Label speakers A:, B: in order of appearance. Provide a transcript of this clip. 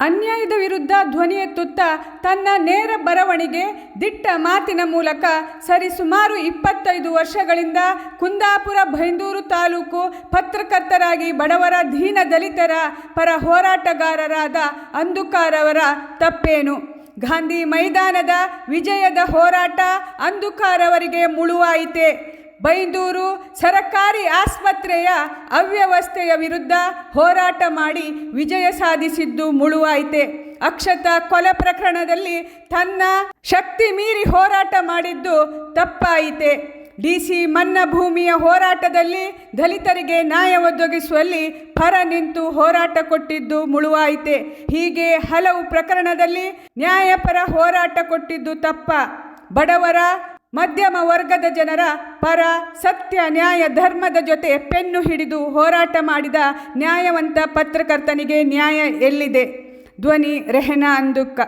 A: ಅನ್ಯಾಯದ ವಿರುದ್ಧ ಧ್ವನಿ ಎತ್ತುತ್ತಾ ತನ್ನ ನೇರ ಬರವಣಿಗೆ ದಿಟ್ಟ ಮಾತಿನ ಮೂಲಕ ಸರಿಸುಮಾರು ಇಪ್ಪತ್ತೈದು ವರ್ಷಗಳಿಂದ ಕುಂದಾಪುರ ಬೈಂದೂರು ತಾಲೂಕು ಪತ್ರಕರ್ತರಾಗಿ ಬಡವರ ದೀನ ದಲಿತರ ಪರ ಹೋರಾಟಗಾರರಾದ ಅಂದುಕಾರವರ ತಪ್ಪೇನು? ಗಾಂಧಿ ಮೈದಾನದ ವಿಜಯದ ಹೋರಾಟ ಅಂದುಕಾರವರಿಗೆ ಮುಳುವಾಯಿತೆ. ಬೈಂದೂರು ಸರಕಾರಿ ಆಸ್ಪತ್ರೆಯ ಅವ್ಯವಸ್ಥೆಯ ವಿರುದ್ಧ ಹೋರಾಟ ಮಾಡಿ ವಿಜಯ ಸಾಧಿಸಿದ್ದು ಮುಳುವಾಯಿತೆ. ಅಕ್ಷತಾ ಕೊಲೆ ಪ್ರಕರಣದಲ್ಲಿ ತನ್ನ ಶಕ್ತಿ ಮೀರಿ ಹೋರಾಟ ಮಾಡಿದ್ದು ತಪ್ಪಾಯಿತೆ. ಡಿ ಸಿ ಮನ್ನ ಭೂಮಿಯ ಹೋರಾಟದಲ್ಲಿ ದಲಿತರಿಗೆ ನ್ಯಾಯ ಒದಗಿಸುವಲ್ಲಿ ಪರ ನಿಂತು ಹೋರಾಟ ಕೊಟ್ಟಿದ್ದು ಮುಳುವಾಯಿತೆ. ಹೀಗೆ ಹಲವು ಪ್ರಕರಣದಲ್ಲಿ ನ್ಯಾಯಪರ ಹೋರಾಟ ಕೊಟ್ಟಿದ್ದು ತಪ್ಪ. ಬಡವರ ಮಧ್ಯಮ ವರ್ಗದ ಜನರ ಪರ ಸತ್ಯ, ನ್ಯಾಯ, ಧರ್ಮದ ಜೊತೆ ಪೆನ್ನು ಹಿಡಿದು ಹೋರಾಟ ಮಾಡಿದ ನ್ಯಾಯವಂತ ಪತ್ರಕರ್ತನಿಗೆ ನ್ಯಾಯ ಎಲ್ಲಿದೆ? ಧ್ವನಿ ರೆಹನಾ ಅಂದುಕ್ಕ